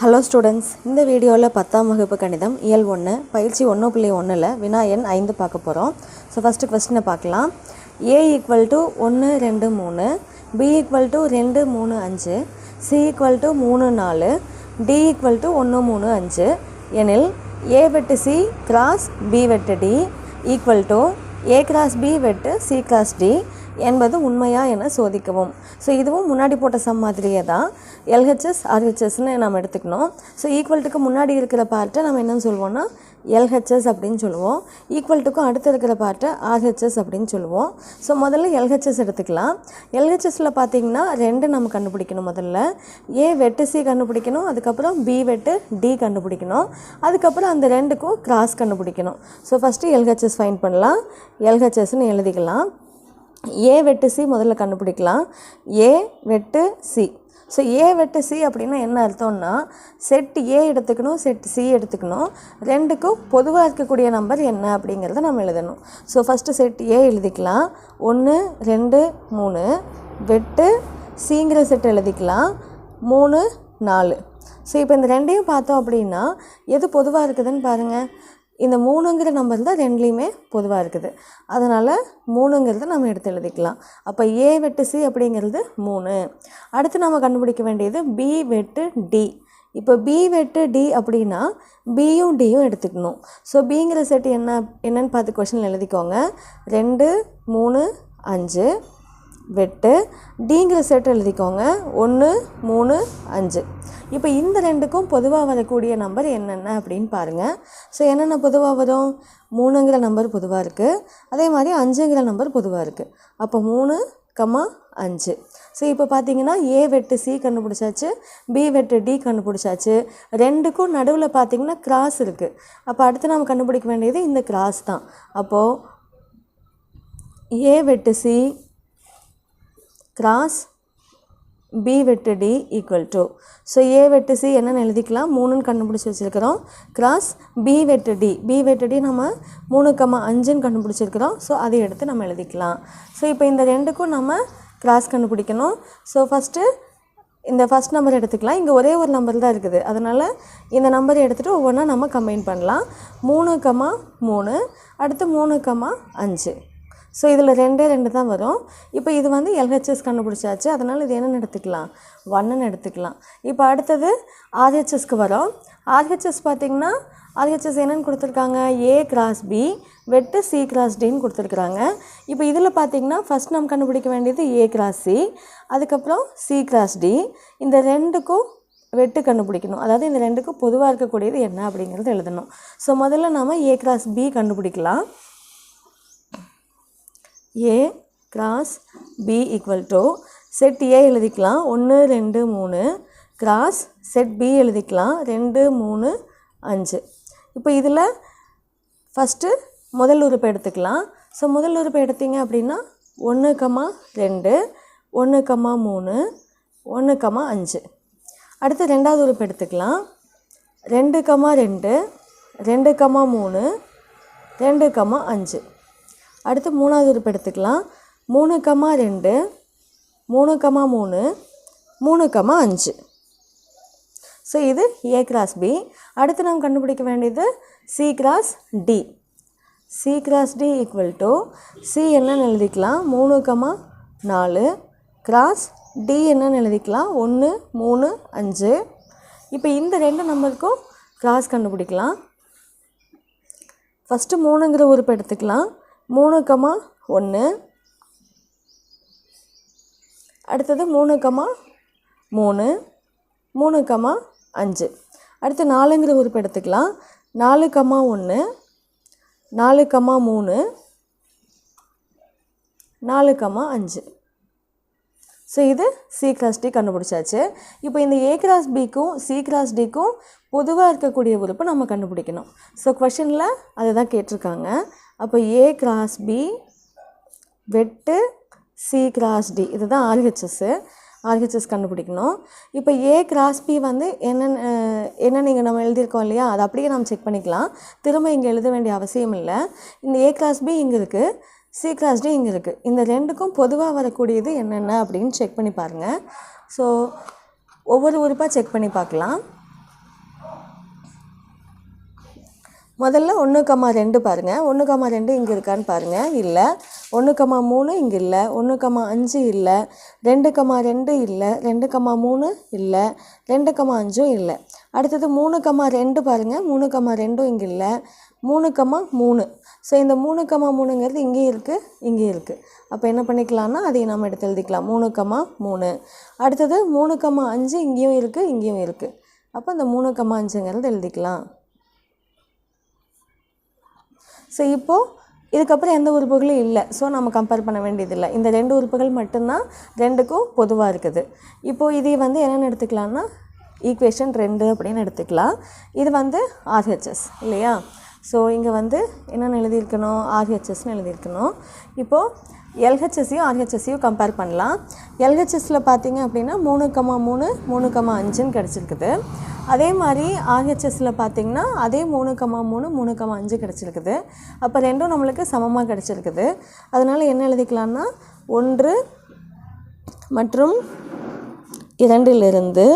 Hello students இந்த வீடியோவில் பத்தாம் வகுப்பு கணிதம் இயல் ஒன்று பயிற்சி ஒன்று புள்ளி ஒன்றில் வினா எண் ஐந்து பார்க்க போகிறோம் ஸோ ஃபஸ்ட்டு கொஸ்டினை பார்க்கலாம். ஏ ஈக்குவல் டு ஒன்று ரெண்டு மூணு பி ஈக்குவல் டு ரெண்டு மூணு அஞ்சு சி ஈக்குவல் டு மூணு நாலு டி ஈக்குவல் டு ஒன்று மூணு அஞ்சு எனில் ஏ வெட்டு சி கிராஸ் பி வெட்டு D equal to A cross B வெட்டு சி கிராஸ் டி என்பது உண்மையா என சோதிக்கவும். ஸோ இதுவும் முன்னாடி போட்ட சம் மாதிரியே தான். எல்ஹெச்எஸ் ஆர்ஹெச்எஸ்னு நம்ம எடுத்துக்கணும். ஸோ ஈக்குவல்ட்டுக்கு முன்னாடி இருக்கிற பார்ட்டை நம்ம என்ன சொல்லுவோம்னா எல்ஹெச்எஸ் அப்படின்னு சொல்லுவோம். ஈக்குவல்ட்டுக்கும் அடுத்து இருக்கிற பார்ட்டை ஆர்ஹெச்எஸ் அப்படின்னு சொல்லுவோம். ஸோ முதல்ல எல்ஹெச்எஸ் எடுத்துக்கலாம். எல்ஹெச்எஸில் பார்த்தீங்கன்னா ரெண்டு நம்ம கண்டுபிடிக்கணும் முதல்ல. ஏ வெட்டு சி கண்டுபிடிக்கணும் அதுக்கப்புறம் பி வெட்டு டி கண்டுபிடிக்கணும். அதுக்கப்புறம் அந்த ரெண்டுக்கும் கிராஸ் கண்டுபிடிக்கணும். ஸோ ஃபஸ்ட்டு எல்ஹெச்எஸ் ஃபைன் பண்ணலாம். எல்ஹெச்எஸ்னு எழுதிக்கலாம். ஏ வெட்டு சி முதல்ல கண்டுபிடிக்கலாம். ஏ வெட்டு சி ஸோ ஏ வெட்டு சி அப்படின்னா என்ன அர்த்தம்னா செட் ஏ எடுத்துக்கணும் செட் சி எடுத்துக்கணும். ரெண்டுக்கும் பொதுவாக இருக்கக்கூடிய நம்பர் என்ன அப்படிங்கிறத நம்ம எழுதணும். ஸோ ஃபஸ்ட்டு செட் ஏ எழுதிக்கலாம். ஒன்று ரெண்டு மூணு. வெட்டு சிங்கிற செட் எழுதிக்கலாம். மூணு நாலு. ஸோ இப்போ இந்த ரெண்டையும் பார்த்தோம் அப்படின்னா எது பொதுவாக இருக்குதுன்னு பாருங்கள் இந்த மூணுங்கிற நம்பர் தான் ரெண்டுலேயுமே பொதுவாக இருக்குது. அதனால் மூணுங்கிறத நம்ம எடுத்து எழுதிக்கலாம். அப்போ ஏ வெட்டு சி அப்படிங்கிறது மூணு. அடுத்து நம்ம கண்டுபிடிக்க வேண்டியது பி வெட்டு டி இப்போ பி வெட்டு டி அப்படின்னா பியும் டியும் எடுத்துக்கணும். ஸோ பிங்கிற செட் என்ன என்னன்னு பார்த்து கொஷின் எழுதிக்கோங்க. ரெண்டு மூணு அஞ்சு. வெட்டு டிங்கிற செட் எழுதிக்கோங்க. ஒன்று மூணு அஞ்சு. இப்போ இந்த ரெண்டுக்கும் பொதுவாக வரக்கூடிய நம்பர் என்னென்ன அப்படின்னு பாருங்கள் ஸோ என்னென்ன பொதுவாக வரும்? மூணுங்கிற நம்பர் பொதுவாக இருக்குது அதே மாதிரி அஞ்சுங்கிற நம்பர் பொதுவாக இருக்குது அப்போ மூணு கம்மா அஞ்சு. ஸோ இப்போ பார்த்தீங்கன்னா ஏ வெட்டு சி கண்டுபிடிச்சாச்சு பி வெட்டு டி கண்டுபிடிச்சாச்சு. ரெண்டுக்கும் நடுவில் பார்த்தீங்கன்னா கிராஸ் இருக்குது அப்போ அடுத்து நம்ம கண்டுபிடிக்க வேண்டியது இந்த கிராஸ் தான். அப்போது ஏ வெட்டு சி கிராஸ் பி வெட்டு D equal to so A வெட்டு சி என்னென்னு எழுதிக்கலாம். மூணுன்னு கண்டுபிடிச்சி வச்சுருக்கிறோம். கிராஸ் பி வெட்டு டி பி வெட்டு டி நம்ம மூணு கம்மா அஞ்சுன்னு கண்டுபிடிச்சிருக்கிறோம். ஸோ அதை எடுத்து நம்ம எழுதிக்கலாம். ஸோ இப்போ இந்த ரெண்டுக்கும் நம்ம கிராஸ் கண்டுபிடிக்கணும். ஸோ ஃபஸ்ட்டு இந்த ஃபஸ்ட் நம்பர் எடுத்துக்கலாம். இங்கே ஒரே ஒரு நம்பர் தான் இருக்குது. அதனால் இந்த நம்பரை எடுத்துகிட்டு ஒவ்வொன்றா நம்ம கம்பைன் பண்ணலாம். மூணு கம்மா மூணு. அடுத்து மூணு கம்மா அஞ்சு. ஸோ இதில் ரெண்டே ரெண்டு தான் வரும். இப்போ இது வந்து எல்ஹெச்எஸ் கண்டுபிடிச்சாச்சு. அதனால் இது என்னென்னு எடுத்துக்கலாம். ஒன்னுன்னு எடுத்துக்கலாம். இப்போ அடுத்தது ஆர்ஹெச்எஸ்க்கு வரோம். ஆர்ஹெச்எஸ் பார்த்திங்கன்னா ஆர்ஹெச்எஸ் என்னென்னு கொடுத்துருக்காங்க? ஏ கிராஸ் பி வெட்டு சி கிராஸ் டின்னு கொடுத்துருக்குறாங்க. இப்போ இதில் பார்த்திங்கன்னா ஃபஸ்ட் நம்ம கண்டுபிடிக்க வேண்டியது ஏ கிராஸ் சி அதுக்கப்புறம் சி கிராஸ் டி இந்த ரெண்டுக்கும் வெட்டு கண்டுபிடிக்கணும். அதாவது இந்த ரெண்டுக்கும் பொதுவாக இருக்கக்கூடியது என்ன அப்படிங்கிறது எழுதணும். ஸோ முதல்ல நாம் ஏ கிராஸ் பி கண்டுபிடிக்கலாம். A cross B equal to set A எழுதிக்கலாம். ஒன்று ரெண்டு மூணு. கிராஸ் செட் பி எழுதிக்கலாம். ரெண்டு மூணு அஞ்சு. இப்போ இதில் ஃபஸ்ட்டு முதல் உறுப்பை எடுத்துக்கலாம். ஸோ முதல் உறுப்பை எடுத்தீங்க அப்படின்னா ஒன்று கம்மா ரெண்டு ஒன்று கம்மா மூணு ஒன்று கம்மா அஞ்சு. அடுத்து ரெண்டாவது உறுப்பு எடுத்துக்கலாம். ரெண்டு கம்மா ரெண்டு ரெண்டு கம்மா மூணு ரெண்டு கம்மா அஞ்சு. அடுத்து மூணாவது உறுப்பு எடுத்துக்கலாம். மூணு கம்மா ரெண்டு மூணு கம்மா மூணு மூணு கம்மா அஞ்சு. ஸோ இது ஏ கிராஸ் பி அடுத்து நாம் கண்டுபிடிக்க வேண்டியது C cross D C cross D equal to C என்னன்னு எழுதிக்கலாம். மூணு கம்மா நாலு கிராஸ் டி என்னன்னு எழுதிக்கலாம். ஒன்று மூணு அஞ்சு. இப்போ இந்த ரெண்டு நம்பருக்கும் கிராஸ் கண்டுபிடிக்கலாம். ஃபஸ்ட்டு மூணுங்கிற உறுப்பு எடுத்துக்கலாம். மூணு கமா ஒன்று அடுத்தது மூணு கமா மூணு. மூணு கமா அஞ்சு. அடுத்து நாலுங்கிற உறுப்பு எடுத்துக்கலாம். நாலு கமா ஒன்று நாலு கமா மூணு. நாலு கமா அஞ்சு. ஸோ இது சி கிராஸ் டி கண்டுபிடிச்சாச்சு. இப்போ இந்த ஏ கிராஸ் பிக்கும் சி கிராஸ் டிக்கும் பொதுவாக இருக்கக்கூடிய உறுப்பு நம்ம கண்டுபிடிக்கணும். ஸோ கொஷனில் அதை தான் கேட்டிருக்காங்க. அப்போ ஏ கிராஸ் பி வெட்டு சி கிராஸ் டி இதுதான் ஆர்ஹெச்எஸ்ஸு ஆர்ஹெச்எஸ் கண்டுபிடிக்கணும். இப்போ ஏ கிராஸ் பி வந்து என்னென்ன என்ன நீங்கள் நம்ம எழுதியிருக்கோம் இல்லையா? அதை அப்படியே நம்ம செக் பண்ணிக்கலாம். திரும்ப இங்கே எழுத வேண்டிய அவசியம் இல்லை. இந்த ஏ கிராஸ் பி இங்கே இருக்குது சி கிராஸ் டி இங்கே இருக்குது இந்த ரெண்டுக்கும் பொதுவாக வரக்கூடியது என்னென்ன அப்படின்னு செக் பண்ணி பாருங்கள் ஸோ ஒவ்வொரு உறுப்பாக செக் பண்ணி பார்க்கலாம். முதல்ல ஒன்று கம்மா ரெண்டு பாருங்கள் ஒன்று கம்மா ரெண்டு இங்கே இருக்கான்னு பாருங்கள் இல்லை. ஒன்று கம்மா மூணு இங்கே இல்லை. ஒன்று கம்மா அஞ்சு இல்லை. ரெண்டு கம்மா ரெண்டு இல்லை. ரெண்டு கம்மா மூணு இல்லை. ரெண்டு கம்மா அஞ்சும் இல்லை. அடுத்தது மூணு கம்மா ரெண்டு பாருங்கள் மூணு கம்மா ரெண்டும் இங்கே இல்லை. மூணு கம்மா மூணு. ஸோ இந்த மூணு கம்மா மூணுங்கிறது இங்கேயும் இருக்குது இங்கேயும் இருக்குது அப்போ என்ன பண்ணிக்கலாம்னா அதையும் நம்ம எடுத்து எழுதிக்கலாம். மூணு கம்மா மூணு. அடுத்தது மூணு கம்மா அஞ்சு இங்கேயும் இருக்குது இங்கேயும் இருக்குது அப்போ இந்த மூணு கம்மா அஞ்சுங்கிறது எழுதிக்கலாம். ஸோ இப்போது இதுக்கப்புறம் எந்த உறுப்புகளும் இல்லை. ஸோ நம்ம கம்பேர் பண்ண வேண்டியதில்லை. இந்த ரெண்டு உறுப்புகள் மட்டும்தான் ரெண்டுக்கும் பொதுவாக இருக்குது. இப்போது இதை வந்து என்னென்னு எடுத்துக்கலாம்னா ஈக்குவேஷன் ரெண்டு அப்படின்னு எடுத்துக்கலாம். இது வந்து ஆர்ஹெச்எஸ் இல்லையா? ஸோ இங்கே வந்து என்னென்னு எழுதியிருக்கணும்? ஆர்ஹெச்எஸ்னு எழுதியிருக்கணும். இப்போது எல்ஹெச்எஸ்ஸையும் ஆர்ஹெச்எஸ்ஸையும் கம்பேர் பண்ணலாம். எல்ஹெச்எஸில் பார்த்தீங்க அப்படின்னா மூணு கமா மூணு மூணு கமா அஞ்சுன்னு கிடச்சிருக்குது. அதே மாதிரி ஆர்ஹெச்எஸில் பார்த்தீங்கன்னா அதே மூணு கமா மூணு மூணு கமா அஞ்சு கிடச்சிருக்குது. அப்போ ரெண்டும் நம்மளுக்கு சமமாக கிடச்சிருக்குது. அதனால் என்ன எழுதிக்கலாம்னா ஒன்று மற்றும் இரண்டிலிருந்து.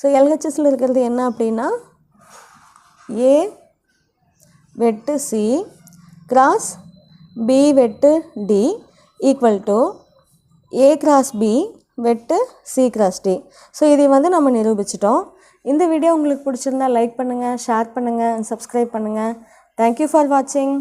ஸோ எல்ஹெச்எஸில் இருக்கிறது என்ன அப்படின்னா ஏ வெட்டு சி கிராஸ் பி வெட்டு D equal to A cross B வெட்டு சி கிராஸ் டி. ஸோ இதை வந்து நம்ம நிரூபிச்சிட்டோம். இந்த வீடியோ உங்களுக்கு பிடிச்சிருந்தா லைக் பண்ணுங்கள் ஷேர் பண்ணுங்கள் சப்ஸ்கிரைப் பண்ணுங்கள் தேங்க்யூ ஃபார் வாட்சிங்